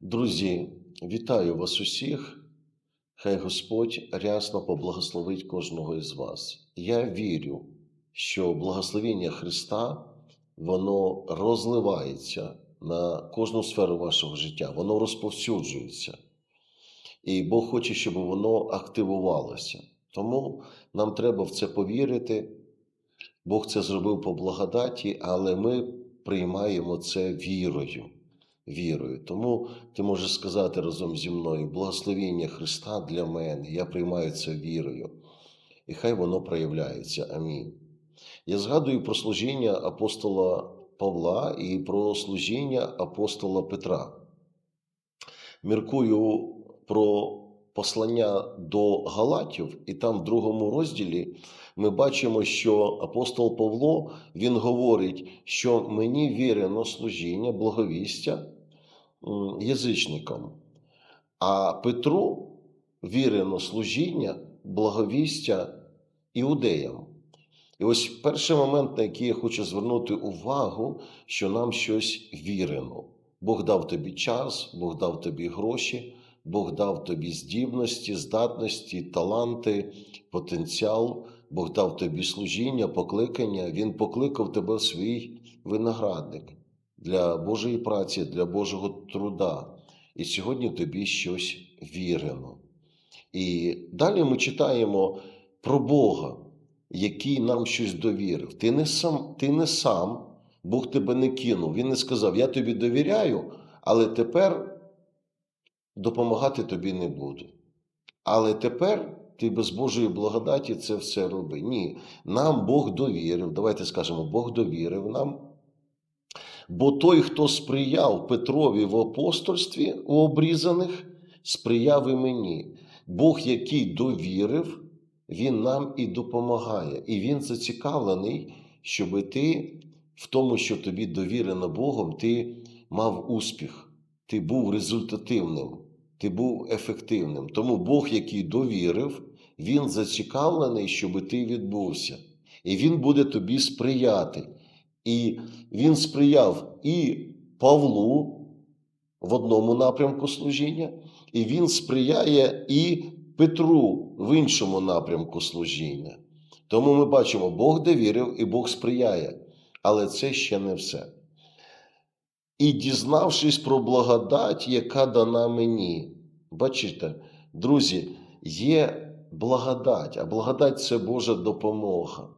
Друзі, вітаю вас усіх. Хай Господь рясно поблагословить кожного із вас. Я вірю, що благословення Христа воно розливається на кожну сферу вашого життя, воно розповсюджується. І Бог хоче, щоб воно активувалося. Тому нам треба в це повірити. Бог це зробив по благодаті, але ми приймаємо це вірою. Вірою. Тому ти можеш сказати разом зі мною благословення Христа для мене. Я приймаю це вірою. І хай воно проявляється. Амінь. Я згадую про служіння апостола Павла і про служіння апостола Петра. Міркую про послання до Галатів, і там в другому розділі ми бачимо, що апостол Павло він говорить, що мені вірено служіння, благовістя язичникам, а Петру вірено служіння, благовістя іудеям. І ось перший момент, на який я хочу звернути увагу, що нам щось вірено. Бог дав тобі час, Бог дав тобі гроші, Бог дав тобі здібності, здатності, таланти, потенціал, Бог дав тобі служіння, покликання. Він покликав тебе в свій виноградник для Божої праці, для Божого труда. І сьогодні тобі щось вірено. І далі ми читаємо про Бога, який нам щось довірив. Ти не сам, ти не сам, Бог тебе не кинув. Він не сказав: Я тобі довіряю, але тепер допомагати тобі не буду. Але тепер ти без Божої благодаті це все роби. Ні, нам Бог довірив. Давайте скажемо, Бог довірив нам. Бо той, хто сприяв Петрові в апостольстві у обрізаних, сприяв і мені. Бог, який довірив, Він нам і допомагає. І Він зацікавлений, щоб ти в тому, що тобі довірено Богом, ти мав успіх, ти був результативним, ти був ефективним. Тому Бог, який довірив, Він зацікавлений, щоб ти відбувся. І Він буде тобі сприяти. І він сприяв і Павлу в одному напрямку служіння, і він сприяє і Петру в іншому напрямку служіння. Тому ми бачимо, Бог довірив і Бог сприяє. Але це ще не все. І дізнавшись про благодать, яка дана мені. Бачите, друзі, є благодать, а благодать це Божа допомога.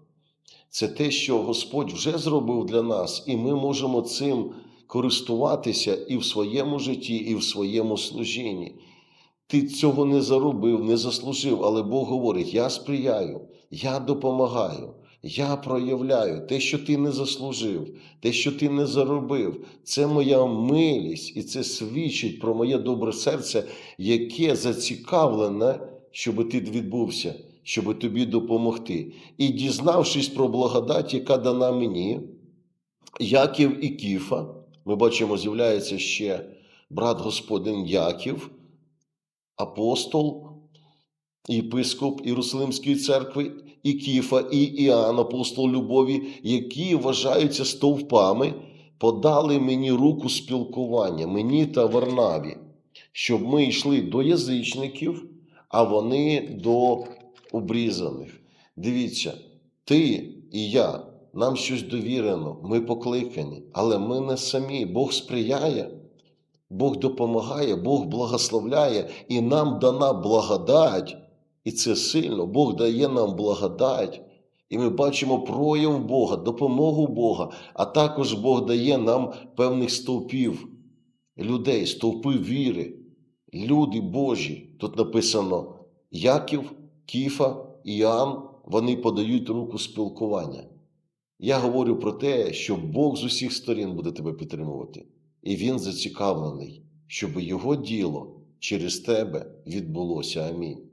Це те, що Господь вже зробив для нас, і ми можемо цим користуватися і в своєму житті, і в своєму служінні. Ти цього не заробив, не заслужив, але Бог говорить: я сприяю, я допомагаю, я проявляю те, що ти не заслужив, те, що ти не заробив. Це моя милість, і це свідчить про моє добре серце, яке зацікавлене, щоб ти відбувся щоб тобі допомогти. І дізнавшись про благодать, яка дана мені, Яків і Кіфа, ми бачимо, з'являється ще брат Господин Яків, апостол, єпископ Єрусалимської церкви, і Кіфа, і Іоанн, апостол любові, які вважаються стовпами, подали мені руку спілкування, мені та Варнаві, щоб ми йшли до язичників, а вони до обрізаних. Дивіться, ти і я, нам щось довірено, ми покликані, але ми не самі. Бог сприяє, Бог допомагає, Бог благословляє, і нам дана благодать, і це сильно. Бог дає нам благодать. І ми бачимо прояв Бога, допомогу Бога, а також Бог дає нам певних стовпів, людей, стовпи віри, люди Божі. Тут написано Яків, Кіфа, Іоанн, вони подають руку спілкування. Я говорю про те, що Бог з усіх сторін буде тебе підтримувати. І Він зацікавлений, щоб його діло через тебе відбулося. Амінь.